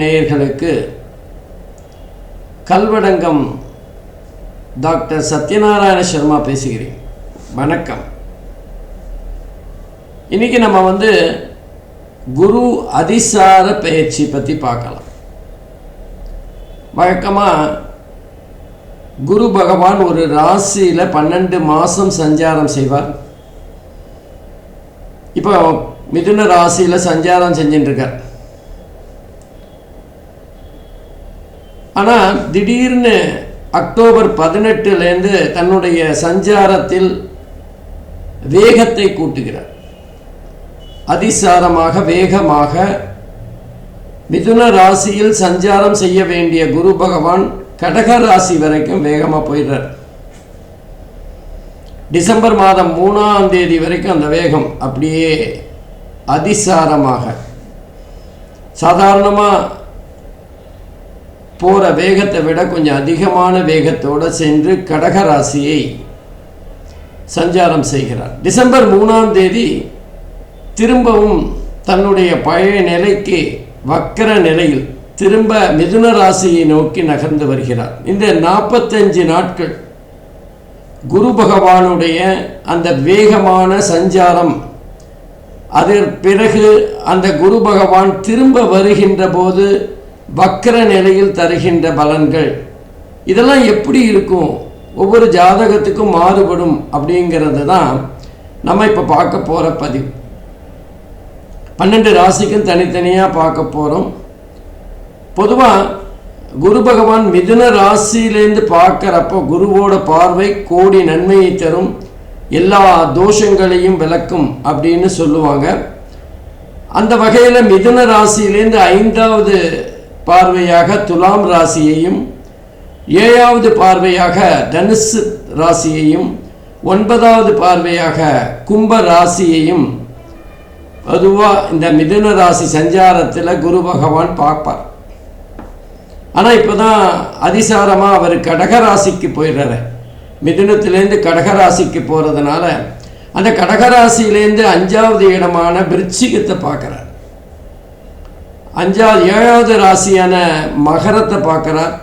நேயர்களுக்கு கல்வடங்கம் டாக்டர் சத்யநாராயண சர்மா பேசுகிறேன். வணக்கம். இன்னைக்கு நம்ம வந்து குரு அதிசார பயிற்சி பற்றி பார்க்கலாம். வழக்கமாக குரு பகவான் ஒரு ராசியில் பன்னெண்டு மாதம் சஞ்சாரம் செய்வார். இப்போ மிதுன ராசியில் சஞ்சாரம் செஞ்சுட்டுருக்கார். ஆனால் திடீர்னு அக்டோபர் பதினெட்டுலேருந்து தன்னுடைய சஞ்சாரத்தில் வேகத்தை கூட்டுகிறார். அதிசாரமாக வேகமாக மிதுன ராசியில் சஞ்சாரம் செய்ய வேண்டிய குரு பகவான் கடக ராசி வரைக்கும் வேகமாக போயிடுறார். டிசம்பர் மாதம் மூணாம் தேதி வரைக்கும் அந்த வேகம் அப்படியே அதிசாரமாக சாதாரணமாக போகிற வேகத்தை விட கொஞ்சம் அதிகமான வேகத்தோடு சென்று கடக ராசியை சஞ்சாரம் செய்கிறார். டிசம்பர் மூணாம் தேதி திரும்பவும் தன்னுடைய பழைய நிலைக்கு வக்கர நிலையில் திரும்ப மிதுன ராசியை நோக்கி நகர்ந்து வருகிறார். இந்த நாற்பத்தஞ்சு நாட்கள் குரு பகவானுடைய அந்த வேகமான சஞ்சாரம் அதன் பிறகு அந்த குரு பகவான் திரும்ப வருகின்ற போது வக்கர நிலையில் தருகின்ற பலன்கள். இதெல்லாம் எப்படி இருக்கும்? ஒவ்வொரு ஜாதகத்துக்கும் மாறுபடும் அப்படிங்கிறது தான் நம்ம இப்போ பார்க்க போகிற பதிவு. பன்னெண்டு ராசிக்கும் தனித்தனியாக பார்க்க போகிறோம் பொதுவாக குரு பகவான் மிதுன ராசியிலேருந்து பார்க்குறப்போ குருவோட பார்வை கோடி நன்மையை தரும் எல்லா தோஷங்களையும் விளக்கும் அப்படின்னு சொல்லுவாங்க. அந்த வகையில் மிதுன ராசியிலேருந்து ஐந்தாவது பார்வையாக துலாம் ராசியையும் ஏழாவது பார்வையாக தனுசு ராசியையும் ஒன்பதாவது பார்வையாக கும்ப ராசியையும் பொதுவாக இந்த மிதுன ராசி சஞ்சாரத்தில் குரு பகவான் பார்ப்பார். ஆனால் இப்போ தான் அதிசாரமாக அவர் கடகராசிக்கு போயிடுறாரு. மிதுனத்திலேருந்து கடகராசிக்கு போகிறதுனால அந்த கடகராசியிலேருந்து அஞ்சாவது இடமான விருச்சிகத்தை பார்க்குறார். அஞ்சாவது ஏழாவது ராசியான மகரத்தை பார்க்குறார்.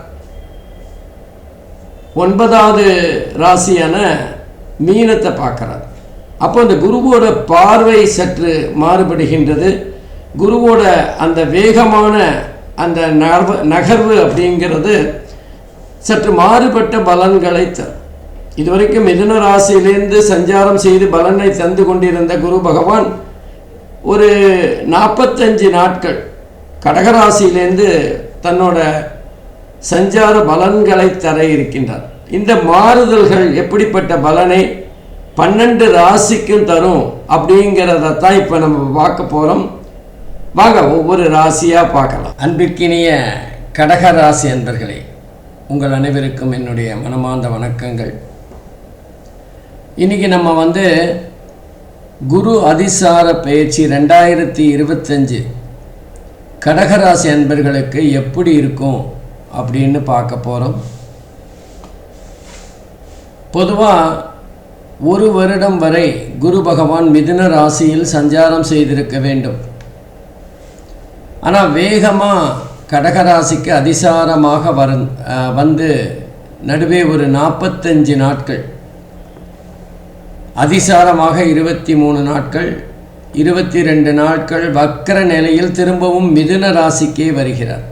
ஒன்பதாவது ராசியான மீனத்தை பார்க்குறார். அப்போ அந்த குருவோட பார்வை சற்று மாறுபடுகின்றது. குருவோட அந்த வேகமான அந்த நகர்வு நகர்வு அப்படிங்கிறது சற்று மாறுபட்ட பலன்களை தரும் இதுவரைக்கும் மிதுன ராசியிலேருந்து சஞ்சாரம் செய்து பலனை தந்து கொண்டிருந்த குரு பகவான் ஒரு நாற்பத்தஞ்சு நாட்கள் கடகராசியிலேருந்து தன்னோட சஞ்சார பலன்களை தர இருக்கின்றார். இந்த மாறுதல்கள் எப்படிப்பட்ட பலனை பன்னெண்டு ராசிக்கும் தரும் அப்படிங்கிறத தான் இப்போ நம்ம பார்க்க போகிறோம் வாங்க ஒவ்வொரு ராசியாக பார்க்கலாம். அன்பிற்கினிய கடக ராசி அன்பர்களே உங்கள் அனைவருக்கும் என்னுடைய மனமார்ந்த வணக்கங்கள். இன்றைக்கி நம்ம வந்து குரு அதிசார பயிற்சி ரெண்டாயிரத்தி இருபத்தஞ்சு கடகராசி அன்பர்களுக்கு எப்படி இருக்கும் அப்படின்னு பார்க்க போகிறோம் பொதுவாக ஒரு வருடம் வரை குரு பகவான் மிதுன ராசியில் சஞ்சாரம் செய்திருக்க வேண்டும். ஆனால் வேகமாக கடகராசிக்கு அதிசாரமாக வர வந்து நடுவே ஒரு நாற்பத்தஞ்சு நாட்கள். அதிசாரமாக இருபத்தி மூணு நாட்கள் இருபத்தி ரெண்டு நாட்கள் வக்கர நிலையில் திரும்பவும் மிதுன ராசிக்கே வருகிறார்.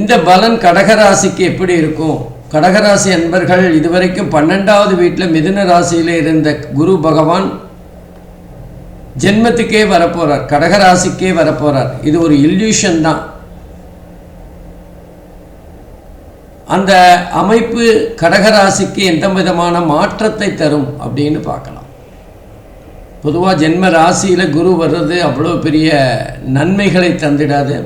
இந்த பலன் கடகராசிக்கு எப்படி இருக்கும்? கடகராசி அன்பர்கள் இதுவரைக்கும் பன்னெண்டாவது வீட்டில் மிதுன ராசியில் இருந்த குரு பகவான் ஜென்மத்துக்கே வரப்போகிறார் கடகராசிக்கே வரப்போகிறார் இது ஒரு இல்யூஷன் தான். அந்த அமைப்பு கடகராசிக்கு எந்த விதமான மாற்றத்தை தரும் அப்படின்னு பார்க்கலாம். பொதுவாக ஜென்ம ராசியில் குரு வர்றது அவ்வளோ பெரிய நன்மைகளை தந்திடாது.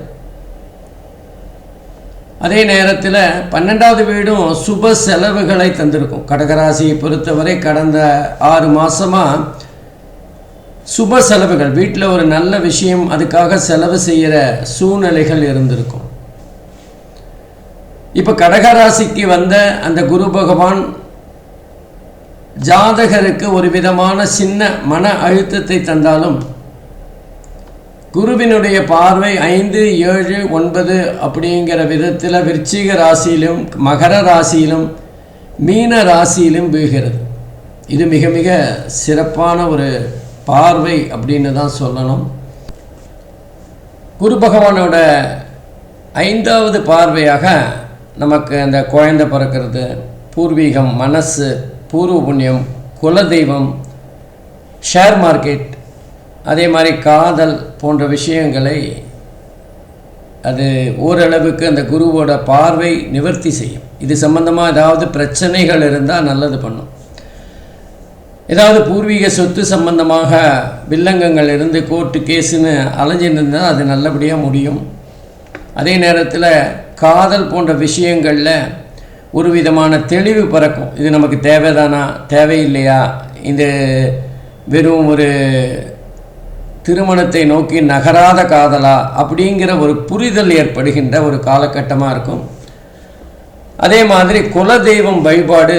அதே நேரத்தில் பன்னெண்டாவது வீடும் சுப செலவுகளை தந்திருக்கும். கடகராசியை பொறுத்தவரை கடந்த ஆறு மாதமாக சுப செலவுகள். வீட்டில் ஒரு நல்ல விஷயம் அதுக்காக செலவு செய்கிற சூழ்நிலைகள் இருந்திருக்கும். இப்போ கடகராசிக்கு வந்த அந்த குரு பகவான் ஜாதகருக்கு ஒரு விதமான சின்ன மன அழுத்தத்தை தந்தாலும் குருவினுடைய பார்வை ஐந்து ஏழு ஒன்பது அப்படிங்கிற விதத்தில் விருச்சிக ராசியிலும் மகர ராசியிலும் மீன ராசியிலும் வீழ்கிறது. இது மிக மிக சிறப்பான ஒரு பார்வை அப்படின்னு தான் சொல்லணும். குரு பகவானோட ஐந்தாவது பார்வையாக நமக்கு அந்த குழந்தை பிறக்கிறது. பூர்வீகம் மனசு பூர்வ புண்ணியம் குலதெய்வம் ஷேர் மார்க்கெட் அதே மாதிரி காதல் போன்ற விஷயங்களை அது ஓரளவுக்கு அந்த குருவோட பார்வை நிவர்த்தி செய்யும். இது சம்பந்தமாக ஏதாவது பிரச்சனைகள் இருந்தால் நல்லது பண்ணும். ஏதாவது பூர்வீக சொத்து சம்பந்தமாக வில்லங்கங்கள் இருந்து கோர்ட்டு கேஸுன்னு அலைஞ்சிட்டு இருந்தால் அது நல்லபடியாக முடியும். அதே நேரத்தில் காதல் போன்ற விஷயங்களில் ஒரு விதமான தெளிவு பிறக்கும். இது நமக்கு தேவைதானா? தேவையில்லையா? இது வெறும் ஒரு திருமணத்தை நோக்கி நகராத காதலா? அப்படிங்கிற ஒரு புரிதல் ஏற்படுகின்ற ஒரு காலகட்டமாக இருக்கும். அதே மாதிரி குலதெய்வம் வழிபாடு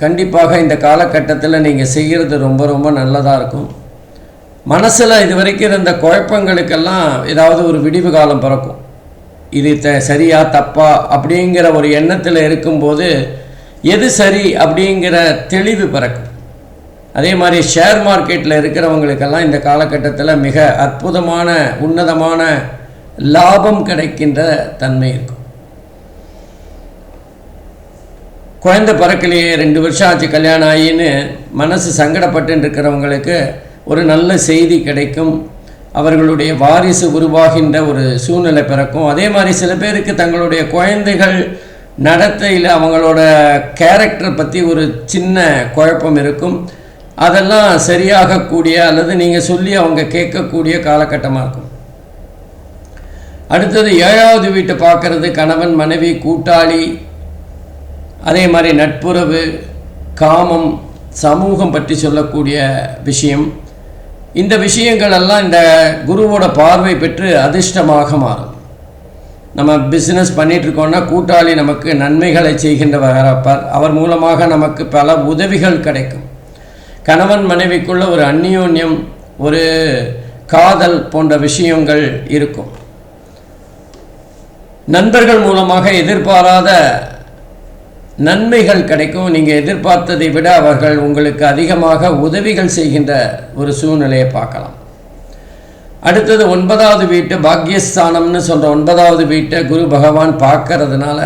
கண்டிப்பாக இந்த காலகட்டத்தில் நீங்கள் செய்கிறது ரொம்ப ரொம்ப நல்லதாக இருக்கும். மனசில் இது வரைக்கும் இருந்த குழப்பங்களுக்கெல்லாம் ஏதாவது ஒரு விடிவு காலம் பிறக்கும். இது த சரியா தப்பா அப்படிங்கிற ஒரு எண்ணத்தில் இருக்கும்போது எது சரி அப்படிங்கிற தெளிவு பிறக்கும். அதே மாதிரி ஷேர் மார்க்கெட்டில் இருக்கிறவங்களுக்கெல்லாம் இந்த காலகட்டத்தில் மிக அற்புதமான உன்னதமான லாபம் கிடைக்கின்ற தன்மை இருக்கும். குழந்தை பிறக்கலையே ரெண்டு வருஷம் ஆச்சு கல்யாணம் ஆகின்னு மனசு சங்கடப்பட்டு இருக்கிறவங்களுக்கு ஒரு நல்ல செய்தி கிடைக்கும். அவர்களுடைய வாரிசு உருவாகின்ற ஒரு சூழ்நிலை பிறக்கும். அதே மாதிரி சில பேருக்கு தங்களுடைய குழந்தைகள் நடத்தையில் அவங்களோட கேரக்டர் பற்றி ஒரு சின்ன குழப்பம் இருக்கும். அதெல்லாம் சரியாகக்கூடிய அல்லது நீங்கள் சொல்லி அவங்க கேட்கக்கூடிய காலகட்டமாக இருக்கும். அடுத்தது ஏழாவது வீட்டை பார்க்கறது கணவன் மனைவி கூட்டாளி அதே மாதிரி நட்புறவு காமம் சமூகம் பற்றி சொல்லக்கூடிய விஷயம். இந்த விஷயங்கள் எல்லாம் இந்த குருவோட பார்வை பெற்று அதிர்ஷ்டமாக மாறும். நம்ம பிஸ்னஸ் பண்ணிகிட்ருக்கோன்னா கூட்டாளி நமக்கு நன்மைகளை செய்கின்றவரப்பார் அவர் மூலமாக நமக்கு பல உதவிகள் கிடைக்கும். கணவன் மனைவிக்குள்ள ஒரு அந்நியோன்யம் ஒரு காதல் போன்ற விஷயங்கள் இருக்கும். நண்பர்கள் மூலமாக எதிர்பாராத நன்மைகள் கிடைக்கும். நீங்கள் எதிர்பார்த்ததை விட அவர்கள் உங்களுக்கு அதிகமாக உதவிகள் செய்கின்ற ஒரு சூழ்நிலையை பார்க்கலாம். அடுத்தது ஒன்பதாவது வீட்டு பாக்யஸ்தானம்னு சொல்கிற ஒன்பதாவது வீட்டை குரு பகவான் பார்க்கறதுனால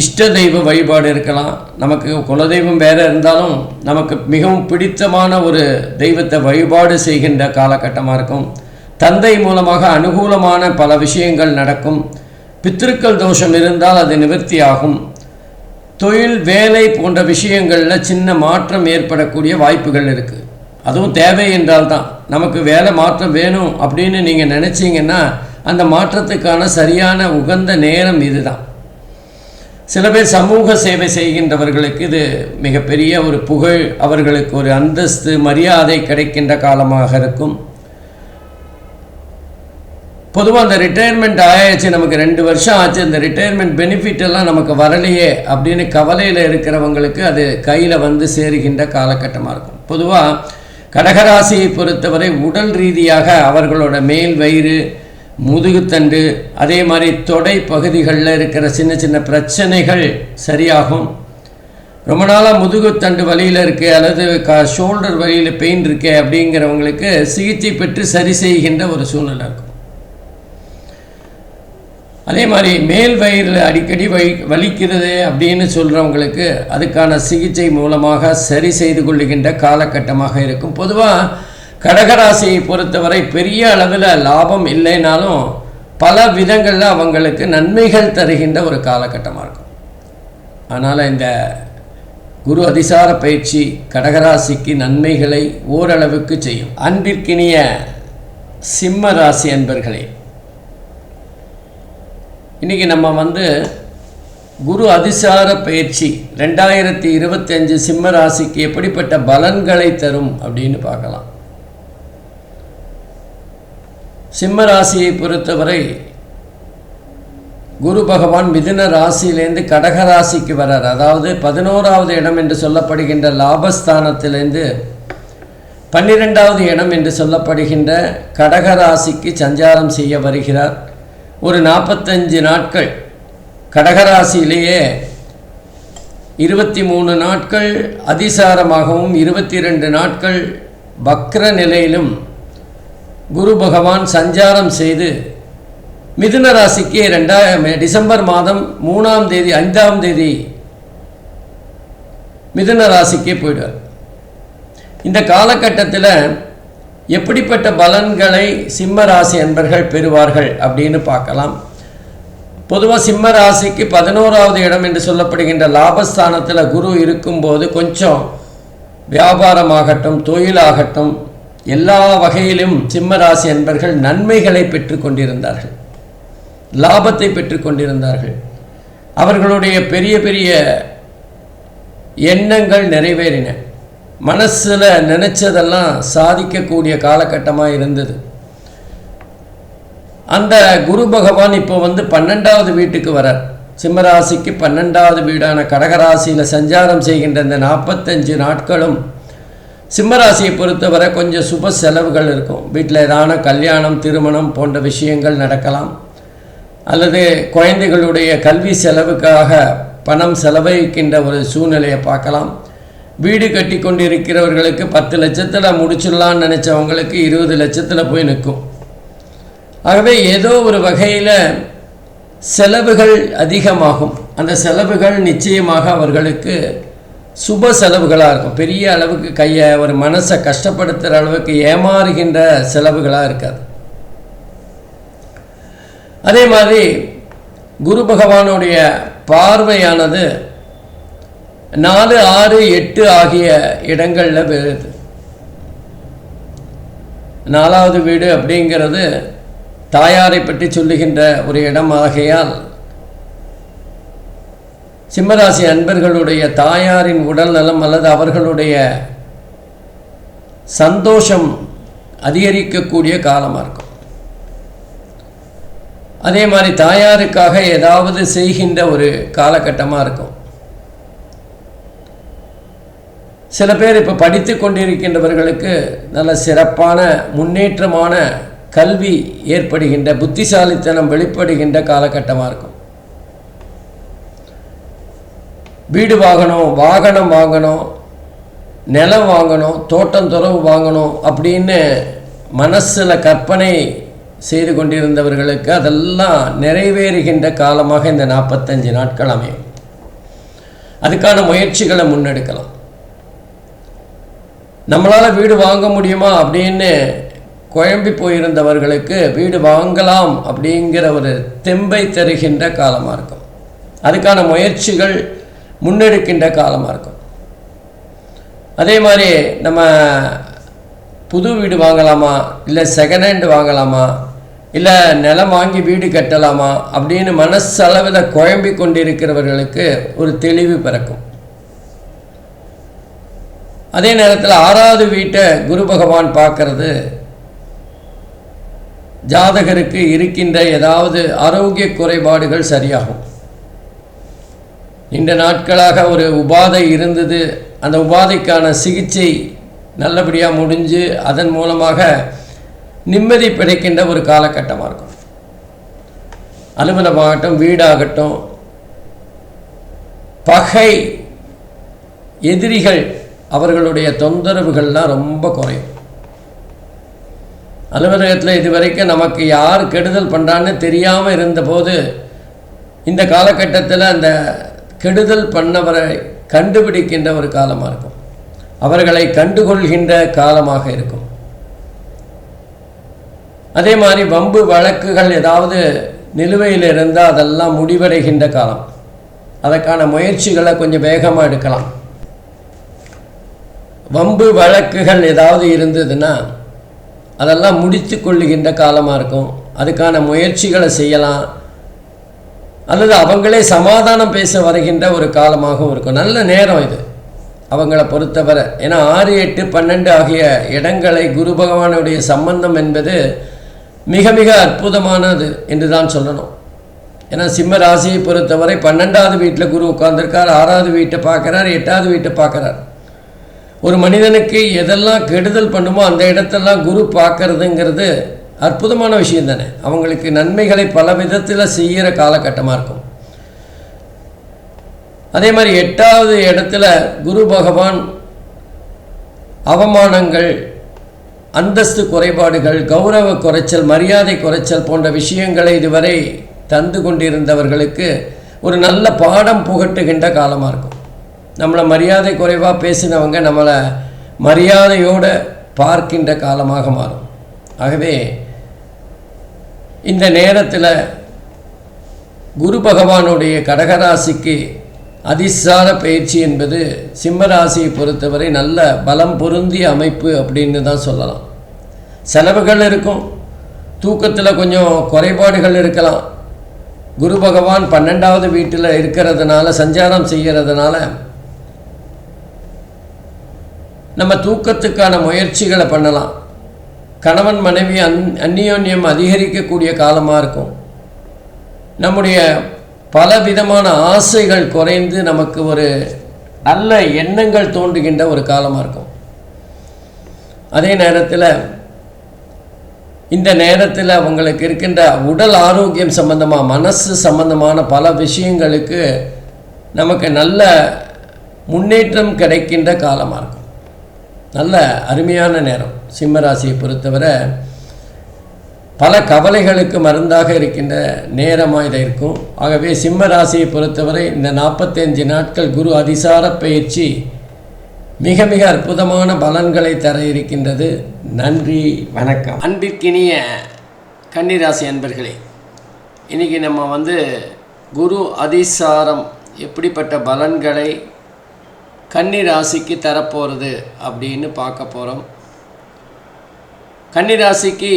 இஷ்ட தெய்வ வழிபாடு இருக்கலாம். நமக்கு குலதெய்வம் வேறு இருந்தாலும் நமக்கு மிகவும் பிடித்தமான ஒரு தெய்வத்தை வழிபாடு செய்கின்ற காலகட்டமாக இருக்கும். தந்தை மூலமாக அனுகூலமான பல விஷயங்கள் நடக்கும். பித்திருக்கள் தோஷம் இருந்தால் அது நிவர்த்தி ஆகும் தொழில் வேலை போன்ற விஷயங்களில் சின்ன மாற்றம் ஏற்படக்கூடிய வாய்ப்புகள் இருக்குது அதுவும் தேவை என்றால் தான். நமக்கு வேலை மாற்றம் வேணும் அப்படின்னு நீங்கள் நினச்சிங்கன்னா அந்த மாற்றத்துக்கான சரியான உகந்த நேரம் இதுதான். சில பேர் சமூக சேவை செய்கின்றவர்களுக்கு இது மிகப்பெரிய ஒரு புகழ். அவர்களுக்கு ஒரு அந்தஸ்து மரியாதை கிடைக்கின்ற காலமாக இருக்கும். பொதுவாக அந்த ரிட்டையர்மெண்ட் ஆயாச்சு நமக்கு ரெண்டு வருஷம் ஆச்சு இந்த ரிட்டையர்மெண்ட் பெனிஃபிட் எல்லாம் நமக்கு வரலையே அப்படின்னு கவலையில் இருக்கிறவங்களுக்கு அது கையில் வந்து சேருகின்ற காலகட்டமாக இருக்கும். பொதுவாக கடகராசியை பொறுத்தவரை உடல் ரீதியாக அவர்களோட மேல் வயிறு முதுகுத்தண்டு அதே மாதிரி தொடை பகுதிகளில் இருக்கிற சின்ன சின்ன பிரச்சனைகள் சரியாகும். ரொம்ப நாளாக முதுகுத்தண்டு வழியில் இருக்குது அல்லது க ஷோல்டர் வழியில் பெயின் இருக்கே அப்படிங்கிறவங்களுக்கு சிகிச்சை பெற்று சரி செய்கின்ற ஒரு சூழ்நிலை இருக்கும். அதே மாதிரி மேல் வயிறில் அடிக்கடி வலி வலிக்கிறது அப்படின்னு சொல்கிறவங்களுக்கு அதுக்கான சிகிச்சை மூலமாக சரி செய்து கொள்ளுகின்ற காலகட்டமாக இருக்கும். பொதுவாக கடகராசியை பொறுத்தவரை பெரிய அளவில் லாபம் இல்லைனாலும் பல விதங்களில் அவங்களுக்கு நன்மைகள் தருகின்ற ஒரு காலகட்டமாக இருக்கும். அதனால் இந்த குரு அதிசார பயிற்சி கடகராசிக்கு நன்மைகளை ஓரளவுக்கு செய்யும். அன்பிற்கினிய சிம்ம ராசி அன்பர்களே இன்றைக்கி நம்ம வந்து குரு அதிசார பயிற்சி ரெண்டாயிரத்தி இருபத்தஞ்சு சிம்ம ராசிக்கு எப்படிப்பட்ட பலன்களை தரும் அப்படின்னு பார்க்கலாம். சிம்ம ராசியை பொறுத்தவரை குரு பகவான் மிதுன ராசியிலேருந்து கடக ராசிக்கு வரார். அதாவது பதினோராவது இடம் என்று சொல்லப்படுகின்ற லாபஸ்தானத்திலேருந்து பன்னிரெண்டாவது இடம் என்று சொல்லப்படுகின்ற கடக ராசிக்கு சஞ்சாரம் செய்ய வருகிறார். ஒரு நாற்பத்தஞ்சு நாட்கள் கடகராசியிலேயே இருபத்தி மூணு நாட்கள் அதிசாரமாகவும் இருபத்தி ரெண்டு நாட்கள் வக்ர நிலையிலும் குரு பகவான் சஞ்சாரம் செய்து மிதுன ராசிக்கு ரெண்டாயிரம் டிசம்பர் மாதம் மூணாம் தேதி ஐந்தாம் தேதி மிதுன ராசிக்கே போயிடுவார். இந்த காலகட்டத்தில் எப்படிப்பட்ட பலன்களை சிம்ம ராசி அன்பர்கள் பெறுவார்கள் அப்படின்னு பார்க்கலாம். பொதுவாக சிம்ம ராசிக்கு பதினோராவது இடம் என்று சொல்லப்படுகின்ற லாபஸ்தானத்தில் குரு இருக்கும்போது கொஞ்சம் வியாபாரமாகட்டும் தொழிலாகட்டும் எல்லா வகையிலும் சிம்ம ராசி அன்பர்கள் நன்மைகளை பெற்றுக்கொண்டிருந்தார்கள் லாபத்தை பெற்றுக்கொண்டிருந்தார்கள் அவர்களுடைய பெரிய பெரிய எண்ணங்கள் நிறைவேறின. மனசில் நினச்சதெல்லாம் சாதிக்கக்கூடிய காலகட்டமாக இருந்தது. அந்த குரு பகவான் இப்போ வந்து பன்னெண்டாவது வீட்டுக்கு வரார். சிம்மராசிக்கு பன்னெண்டாவது வீடான கடகராசியில் சஞ்சாரம் செய்கின்ற இந்த நாற்பத்தஞ்சு நாட்களும் சிம்மராசியை பொறுத்தவரை கொஞ்சம் சுப செலவுகள் இருக்கும். வீட்டில் ஏதான கல்யாணம் திருமணம் போன்ற விஷயங்கள் நடக்கலாம். அல்லது குழந்தைகளுடைய கல்வி செலவுக்காக பணம் செலவழிக்கின்ற ஒரு சூழ்நிலையை பார்க்கலாம். வீடு கட்டி கொண்டு இருக்கிறவர்களுக்கு பத்து லட்சத்தில் முடிச்சிடலான்னு நினச்சவங்களுக்கு இருபது லட்சத்தில் போய் நிற்கும். ஆகவே ஏதோ ஒரு வகையில் செலவுகள் அதிகமாகும். அந்த செலவுகள் நிச்சயமாக அவர்களுக்கு சுப செலவுகளாக இருக்கும். பெரிய அளவுக்கு கையை ஒரு மனசை கஷ்டப்படுத்துகிற அளவுக்கு ஏமாறுகின்ற செலவுகளாக இருக்காது. அதே மாதிரி குரு பகவானுடைய பார்வையானது நாலு ஆறு எட்டு ஆகிய இடங்களில் வருது நாலாவது வீடு அப்படிங்கிறது தாயாரை பற்றி சொல்லுகின்ற ஒரு இடம் ஆகையால் சிம்மராசி அன்பர்களுடைய தாயாரின் உடல் நலம் அல்லது அவர்களுடைய சந்தோஷம் அதிகரிக்கக்கூடிய காலமாக இருக்கும். அதே மாதிரி தாயாருக்காக ஏதாவது செய்கின்ற ஒரு காலகட்டமாக இருக்கும். சில பேர் இப்போ படித்து கொண்டிருக்கின்றவர்களுக்கு நல்ல சிறப்பான முன்னேற்றமான கல்வி ஏற்படுகின்ற புத்திசாலித்தனம் வெளிப்படுகின்ற காலகட்டமாக இருக்கும். வீடு வாங்கணும் வாகனம் வாங்கணும் நிலம் வாங்கணும் தோட்டம் துறவு வாங்கணும் அப்படின்னு மனசில் கற்பனை செய்து கொண்டிருந்தவர்களுக்கு அதெல்லாம் நிறைவேறுகின்ற காலமாக இந்த நாற்பத்தஞ்சு நாட்கள் அமையும். அதுக்கான முயற்சிகளை முன்னெடுக்கலாம். நம்மளால் வீடு வாங்க முடியுமா அப்படின்னு குழம்பி போயிருந்தவர்களுக்கு வீடு வாங்கலாம் அப்படிங்கிற ஒரு தெம்பை தருகின்ற காலமாக இருக்கும். அதுக்கான முயற்சிகள் முன்னெடுக்கின்ற காலமாக இருக்கும். அதே மாதிரி நம்ம புது வீடு வாங்கலாமா? இல்லை செகண்ட் ஹேண்டு வாங்கலாமா? இல்லை நிலம் வாங்கி வீடு கட்டலாமா? அப்படின்னு மனசளவில் குழம்பி கொண்டிருக்கிறவர்களுக்கு ஒரு தெளிவு பிறக்கும். அதே நேரத்தில் ஆறாவது வீட்டை குரு பகவான் பார்க்கறது ஜாதகருக்கு இருக்கின்ற ஏதாவது ஆரோக்கிய குறைபாடுகள் சரியாகும். நீண்ட நாட்களாக ஒரு உபாதை இருந்தது. அந்த உபாதைக்கான சிகிச்சை நல்லபடியாக முடிஞ்சு அதன் மூலமாக நிம்மதி கிடைக்கின்ற ஒரு காலகட்டமாக இருக்கும். அலுவலமாகட்டும் வீடாகட்டும் பகை எதிரிகள் அவர்களுடைய தொந்தரவுகள்லாம் ரொம்ப குறையும். அலுவலகத்தில் இதுவரைக்கும் நமக்கு யார் கெடுதல் பண்ணுறான்னு தெரியாமல் இருந்தபோது இந்த காலகட்டத்தில் அந்த கெடுதல் பண்ணவரை கண்டுபிடிக்கின்ற ஒரு காலமாக இருக்கும். அவர்களை கண்டுகொள்கின்ற காலமாக இருக்கும். அதே மாதிரி வம்பு வழக்குகள் ஏதாவது நிலுவையில் இருந்தால் அதெல்லாம் முடிவடைகின்ற காலம். அதற்கான முயற்சிகளை கொஞ்சம் வேகமாக எடுக்கலாம். வம்பு வழக்குகள் ஏதாவது இருந்ததுன்னா அதெல்லாம் முடித்து கொள்ளுகின்ற காலமாக இருக்கும். அதுக்கான முயற்சிகளை செய்யலாம். அல்லது அவங்களே சமாதானம் பேச வருகின்ற ஒரு காலமாகவும் இருக்கும். நல்ல நேரம் இது. அவங்கள பொறுத்தவரை. ஏன்னா ஆறு எட்டு பன்னெண்டு ஆகிய இடங்களை குரு பகவானுடைய சம்பந்தம் என்பது மிக மிக அற்புதமானது என்று தான் சொல்லணும். ஏன்னா சிம்ம ராசியை பொறுத்தவரை பன்னெண்டாவது வீட்டில் குரு உட்கார்ந்திருக்கார் ஆறாவது வீட்டை பார்க்குறார் எட்டாவது வீட்டை பார்க்குறார். ஒரு மனிதனுக்கு எதெல்லாம் கெடுதல் பண்ணுமோ அந்த இடத்தெல்லாம் குரு பார்க்கறதுங்கிறது அற்புதமான விஷயம் தானே. அவங்களுக்கு நன்மைகளை பல விதத்தில் செய்கிற காலகட்டமாக இருக்கும். அதே மாதிரி எட்டாவது இடத்துல குரு பகவான் அவமானங்கள் அந்தஸ்து குறைபாடுகள் கௌரவ குறைச்சல் மரியாதை குறைச்சல் போன்ற விஷயங்களை இதுவரை தந்து கொண்டிருந்தவர்களுக்கு ஒரு நல்ல பாடம் புகட்டுகின்ற காலமாக இருக்கும். நம்மளை மரியாதை குறைவாக பேசினவங்க நம்மளை மரியாதையோடு பார்க்கின்ற காலமாக மாறும். ஆகவே இந்த நேரத்தில் குரு பகவானுடைய கடகராசிக்கு அதிசார பயிற்சி என்பது சிம்மராசியை பொறுத்தவரை நல்ல பலம் பொருந்திய அமைப்பு அப்படின்னு தான் சொல்லலாம். செலவுகள் இருக்கும். தூக்கத்தில் கொஞ்சம் குறைபாடுகள் இருக்கலாம். குரு பகவான் பன்னெண்டாவது வீட்டில் இருக்கிறதுனால சஞ்சாரம் செய்கிறதுனால நம்ம தூக்கத்துக்கான முயற்சிகளை பண்ணலாம். கணவன் மனைவி அந் அந்நியோன்யம் அதிகரிக்கக்கூடிய காலமாக இருக்கும். நம்முடைய பலவிதமான ஆசைகள் குறைந்து நமக்கு ஒரு நல்ல எண்ணங்கள் தோன்றுகின்ற ஒரு காலமாக இருக்கும். அதே நேரத்தில் இந்த நேரத்தில் அவங்களுக்கு இருக்கின்ற உடல் ஆரோக்கியம் சம்பந்தமாக மனசு சம்பந்தமான பல விஷயங்களுக்கு நமக்கு நல்ல முன்னேற்றம் கிடைக்கின்ற காலமாக இருக்கும். நல்ல அருமையான நேரம். சிம்மராசியை பொறுத்தவரை பல கவலைகளுக்கு மருந்தாக இருக்கின்ற நேரமாக இதை இருக்கும். ஆகவே சிம்ம ராசியை பொறுத்தவரை இந்த நாற்பத்தஞ்சு நாட்கள் குரு அதிசார பயிற்சி மிக மிக அற்புதமான பலன்களை தர இருக்கின்றது. நன்றி வணக்கம். அன்பிற்கினிய கன்னிராசி அன்பர்களே இன்றைக்கி நம்ம வந்து குரு அதிசாரம் எப்படிப்பட்ட பலன்களை கன்னி ராசிக்கு தரப்போகிறது அப்படின்னு பார்க்க போகிறோம் கன்னிராசிக்கு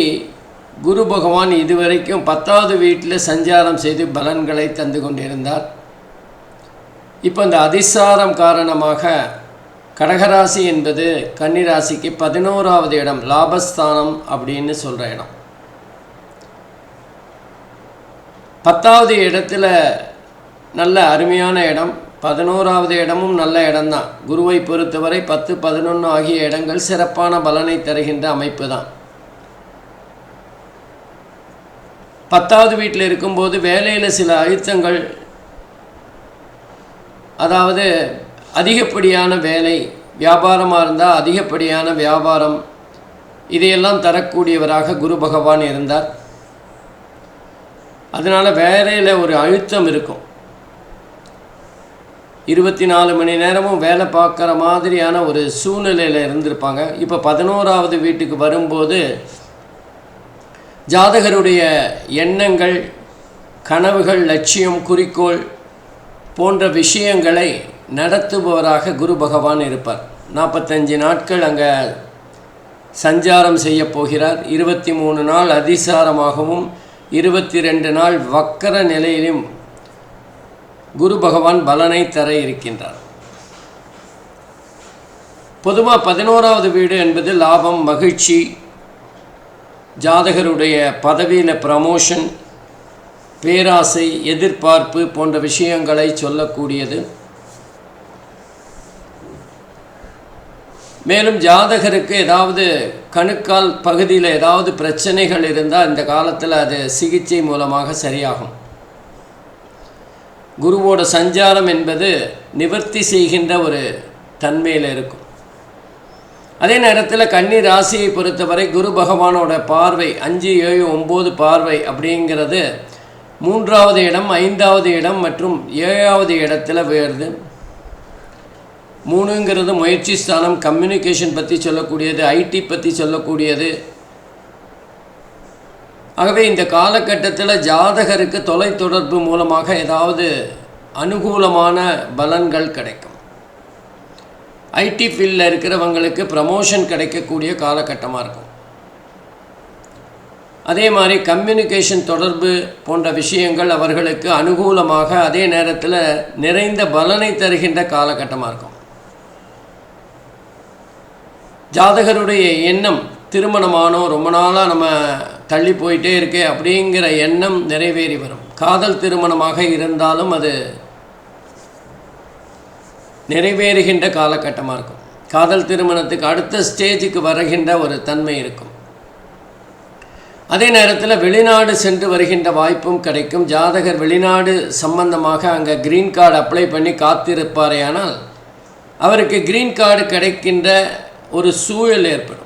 குரு பகவான் இதுவரைக்கும் பத்தாவது வீட்டில் சஞ்சாரம் செய்து பலன்களை தந்து கொண்டிருந்தார். இப்போ இந்த அதிசாரம் காரணமாக கடகராசி என்பது கன்னிராசிக்கு பதினோராவது இடம் லாபஸ்தானம் அப்படின்னு சொல்கிற இடம். பத்தாவது இடத்துல நல்ல அருமையான இடம் பதினோராவது இடமும் நல்ல இடம்தான். குருவை பொறுத்தவரை பத்து பதினொன்று ஆகிய இடங்கள் சிறப்பான பலனை தருகின்ற அமைப்பு தான் பத்தாவது வீட்டில் இருக்கும்போது வேலையில் சில அழுத்தங்கள் அதாவது அதிகப்படியான வேலை வியாபாரமாக இருந்தால் அதிகப்படியான வியாபாரம் இதையெல்லாம் தரக்கூடியவராக குரு பகவான் இருந்தார். அதனால் வேலையில் ஒரு அழுத்தம் இருக்கும். இருபத்தி நாலு மணி நேரமும் வேலை பார்க்குற மாதிரியான ஒரு சூழ்நிலையில் இருந்திருப்பாங்க. இப்போ பதினோராவது வீட்டுக்கு வரும்போது ஜாதகருடைய எண்ணங்கள் கனவுகள் லட்சியம் குறிக்கோள் போன்ற விஷயங்களை நடத்துபவராக குரு பகவான் இருப்பார். நாற்பத்தஞ்சு நாட்கள் அங்கே சஞ்சாரம் செய்ய போகிறார். இருபத்தி மூணு நாள் அதிசாரமாகவும் இருபத்தி ரெண்டு நாள் வக்கர நிலையிலும் குரு பகவான் பலனை தர இருக்கின்றார். பொதுவாக பதினோராவது வீடு என்பது லாபம் மகிழ்ச்சி ஜாதகருடைய பதவியில் ப்ரமோஷன் பேராசை எதிர்பார்ப்பு போன்ற விஷயங்களை சொல்லக்கூடியது. மேலும் ஜாதகருக்கு ஏதாவது கணுக்கால் பகுதியில் ஏதாவது பிரச்சனைகள் இருந்தால் இந்த காலத்தில் அது சிகிச்சை மூலமாக சரியாகும். குருவோட சஞ்சாரம் என்பது நிவர்த்தி செய்கின்ற ஒரு தன்மையில் இருக்கும். அதே நேரத்தில் கன்னி ராசியை பொறுத்தவரை குரு பகவானோட பார்வை அஞ்சு ஏழு ஒம்பது பார்வை அப்படிங்கிறது மூன்றாவது இடம் ஐந்தாவது இடம் மற்றும் ஏழாவது இடத்துல வேறுது. மூணுங்கிறது முயற்சி ஸ்தானம் கம்யூனிகேஷன் பற்றி சொல்லக்கூடியது ஐடி பற்றி சொல்லக்கூடியது ஆகவே இந்த காலகட்டத்தில் ஜாதகருக்கு தொலைத்தொடர்பு மூலமாக ஏதாவது அனுகூலமான பலன்கள் கிடைக்கும். ஐடி ஃபீல்டில் இருக்கிறவங்களுக்கு ப்ரமோஷன் கிடைக்கக்கூடிய காலகட்டமாக இருக்கும். அதே மாதிரி கம்யூனிகேஷன் தொடர்பு போன்ற விஷயங்கள் அவர்களுக்கு அனுகூலமாக அதே நேரத்தில் நிறைந்த பலனை தருகின்ற காலகட்டமாக இருக்கும். ஜாதகருடைய எண்ணம் திருமணமானோ ரொம்ப நாளாக நம்ம தள்ளி போயிட்டே இருக்கே அப்படிங்கிற எண்ணம் நிறைவேறி வரும். காதல் திருமணமாக இருந்தாலும் அது நிறைவேறுகின்ற காலகட்டமாக இருக்கும். காதல் திருமணத்துக்கு அடுத்த ஸ்டேஜுக்கு வருகின்ற ஒரு தன்மை இருக்கும். அதே நேரத்தில் வெளிநாடு சென்று வருகின்ற வாய்ப்பும் கிடைக்கும். ஜாதகர் வெளிநாடு சம்பந்தமாக அங்கே க்ரீன் கார்டு அப்ளை பண்ணி காத்திருப்பாரேயானால் அவருக்கு க்ரீன் கார்டு கிடைக்கின்ற ஒரு சூழல் ஏற்படும்.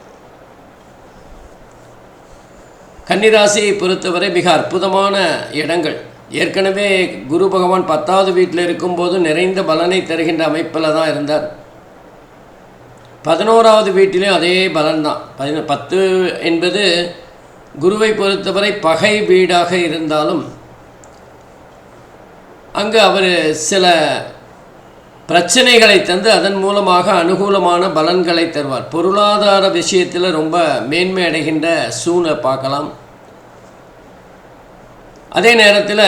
கன்னிராசியை பொறுத்தவரை மிக அற்புதமான இடங்கள். ஏற்கனவே குரு பகவான் பத்தாவது வீட்டில் இருக்கும்போது நிறைந்த பலனை தருகின்ற அமைப்பில் தான் இருந்தார். பதினோராவது வீட்டிலையும் அதே பலன்தான். பதின பத்து என்பது குருவை பொறுத்தவரை பகை வீடாக இருந்தாலும் அங்கு அவர் சில பிரச்சனைகளை தந்து அதன் மூலமாக அனுகூலமான பலன்களை தருவார். பொருளாதார விஷயத்தில் ரொம்ப மேன்மை அடைகின்ற சூனை பார்க்கலாம். அதே நேரத்தில்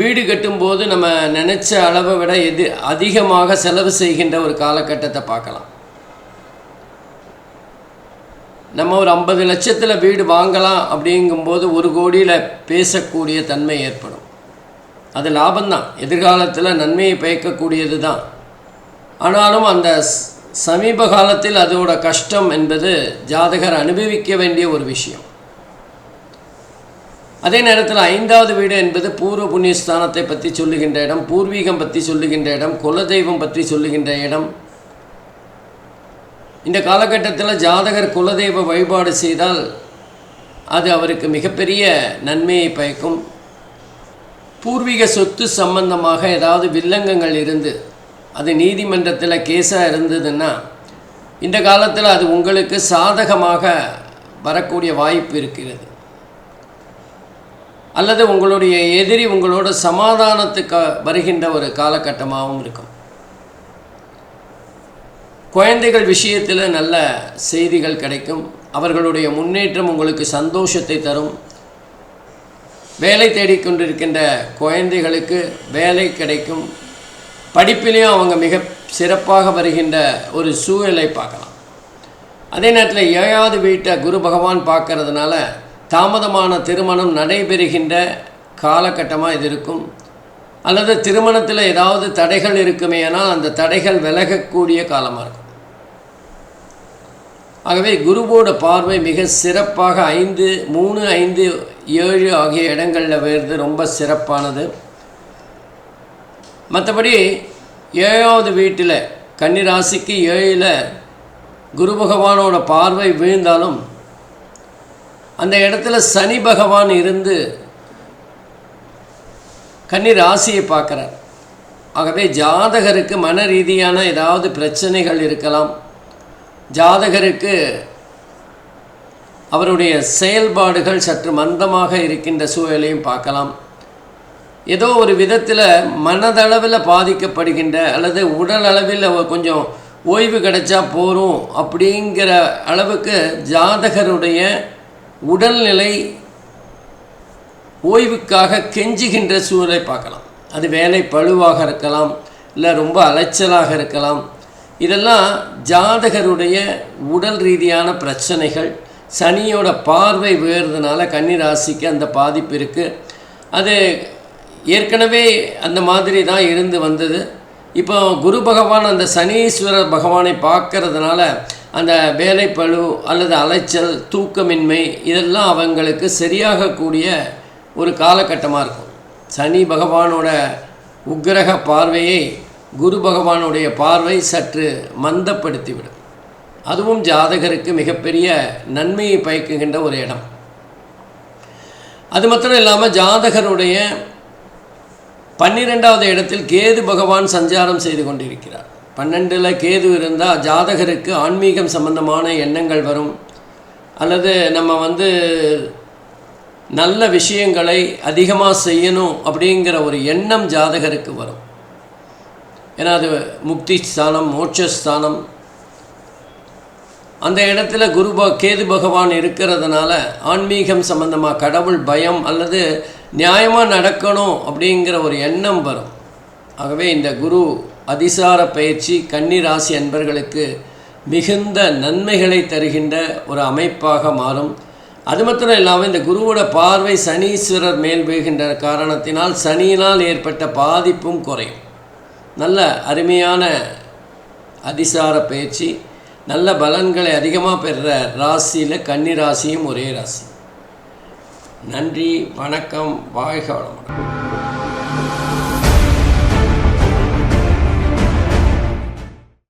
வீடு கட்டும்போது நம்ம நினச்ச அளவை விட எது அதிகமாக செலவு செய்கின்ற ஒரு காலகட்டத்தை பார்க்கலாம். நம்ம ஒரு ஐம்பது லட்சத்தில் வீடு வாங்கலாம் அப்படிங்கும்போது ஒரு கோடியில் பேசக்கூடிய தன்மை ஏற்படும். அது லாபம்தான் எதிர்காலத்தில் நன்மையை பயக்கக்கூடியது தான் ஆனாலும் அந்த சமீப காலத்தில் அதோட கஷ்டம் என்பது ஜாதகர் அனுபவிக்க வேண்டிய ஒரு விஷயம். அதே நேரத்தில் ஐந்தாவது வீடு என்பது பூர்வ புண்ணியஸ்தானத்தை பற்றி சொல்லுகின்ற இடம் பூர்வீகம் பற்றி சொல்லுகின்ற இடம் குலதெய்வம் பற்றி சொல்லுகின்ற இடம். இந்த காலகட்டத்தில் ஜாதகர் குலதெய்வ வழிபாடு செய்தால் அது அவருக்கு மிகப்பெரிய நன்மையை பயக்கும். பூர்வீக சொத்து சம்பந்தமாக ஏதாவது வில்லங்கங்கள் இருந்து அது நீதிமன்றத்தில் கேஸாக இருந்ததுன்னா இந்த காலத்தில் அது உங்களுக்கு சாதகமாக வரக்கூடிய வாய்ப்பு இருக்கிறது. அல்லது உங்களுடைய எதிரி உங்களோட சமாதானத்துக்கு வருகின்ற ஒரு காலகட்டமாகவும் இருக்கும். குழந்தைகள் விஷயத்தில் நல்ல செய்திகள் கிடைக்கும். அவர்களுடைய முன்னேற்றம் உங்களுக்கு சந்தோஷத்தை தரும். வேலை தேடிக்கொண்டிருக்கின்ற குழந்தைகளுக்கு வேலை கிடைக்கும் படிப்பிலையும் அவங்க மிக சிறப்பாக வருகின்ற ஒரு சூழலை பார்க்கலாம். அதே நேரத்தில் ஏழாவது வீட்டை குரு பகவான் பார்க்கறதுனால தாமதமான திருமணம் நடைபெறுகின்ற காலகட்டமாக இது இருக்கும். அல்லது திருமணத்தில் ஏதாவது தடைகள் இருக்குமே ஆனால் அந்த தடைகள் விலகக்கூடிய காலமாக இருக்கும். ஆகவே குருவோட பார்வை மிக சிறப்பாக ஐந்து மூணு ஐந்து ஏழு ஆகிய இடங்களில் வருது ரொம்ப சிறப்பானது. மற்றபடி ஏழாவது வீட்டில் கன்னிராசிக்கு ஏழில் குரு பகவானோட பார்வை விழுந்தாலும் அந்த இடத்துல சனி பகவான் இருந்து கன்னி ராசியை பார்க்குறார். ஆகவே ஜாதகருக்கு மன ரீதியான ஏதாவது பிரச்சனைகள் இருக்கலாம். ஜாதகருக்கு அவருடைய செயல்பாடுகள் சற்று மந்தமாக இருக்கின்ற சூழலையும் பார்க்கலாம். ஏதோ ஒரு விதத்தில் மனதளவில் பாதிக்கப்படுகின்ற அல்லது உடல் அளவில் அவ கொஞ்சம் ஓய்வு கிடைச்சா போகிறோம் அப்படிங்கிற அளவுக்கு ஜாதகருடைய உடல்நிலை ஓய்வுக்காக கெஞ்சுகின்ற சூழலை பார்க்கலாம். அது வேலை பழுவாக இருக்கலாம் இல்லை ரொம்ப அலைச்சலாக இருக்கலாம். இதெல்லாம் ஜாதகருடைய உடல் ரீதியான பிரச்சனைகள் சனியோட பார்வை உயர்றதுனால கன்னிராசிக்கு அந்த பாதிப்பு இருக்குது அது ஏற்கனவே அந்த மாதிரி தான் இருந்து வந்தது. இப்போ குரு பகவான் அந்த சனீஸ்வரர் பகவானை பார்க்கறதுனால அந்த வேலைப்பழு அல்லது அலைச்சல் தூக்கமின்மை இதெல்லாம் அவங்களுக்கு சரியாகக்கூடிய ஒரு காலகட்டமாக இருக்கும். சனி பகவானோட உக்கிரக பார்வையை குரு பகவானுடைய பார்வை சற்று மந்தப்படுத்திவிடும். அதுவும் ஜாதகருக்கு மிகப்பெரிய நன்மையை பயக்குகின்ற ஒரு இடம். அது மாத்திரம் இல்லாமல் ஜாதகருடைய பன்னிரெண்டாவது இடத்தில் கேது பகவான் சஞ்சாரம் செய்து கொண்டிருக்கிறார். பன்னெண்டில் கேது இருந்தால் ஜாதகருக்கு ஆன்மீகம் சம்பந்தமான எண்ணங்கள் வரும். அல்லது நம்ம வந்து நல்ல விஷயங்களை அதிகமாக செய்யணும் அப்படிங்கிற ஒரு எண்ணம் ஜாதகருக்கு வரும். ஏன்னா அது முக்தி ஸ்தானம் மோட்சஸ்தானம். அந்த இடத்துல குரு ப கேது பகவான் இருக்கிறதுனால ஆன்மீகம் சம்பந்தமாக கடவுள் பயம் அல்லது நியாயமாக நடக்கணும் அப்படிங்கிற ஒரு எண்ணம் வரும். ஆகவே இந்த குரு அதிசார பயிற்சி கன்னி ராசி அன்பர்களுக்கு மிகுந்த நன்மைகளை தருகின்ற ஒரு அமைப்பாக மாறும். அது மாத்திரம் இல்லாமல் இந்த குருவோட பார்வை சனீஸ்வரர் மேல் வீழ்கின்ற காரணத்தினால் சனியினால் ஏற்பட்ட பாதிப்பும் குறையும். நல்ல அருமையான அதிசார பயிற்சி நல்ல பலன்களை அதிகமாக பெறுற ராசியில் கன்னி ராசியும் ஒரே ராசி. நன்றி வணக்கம் வாழ்க வளமுடன்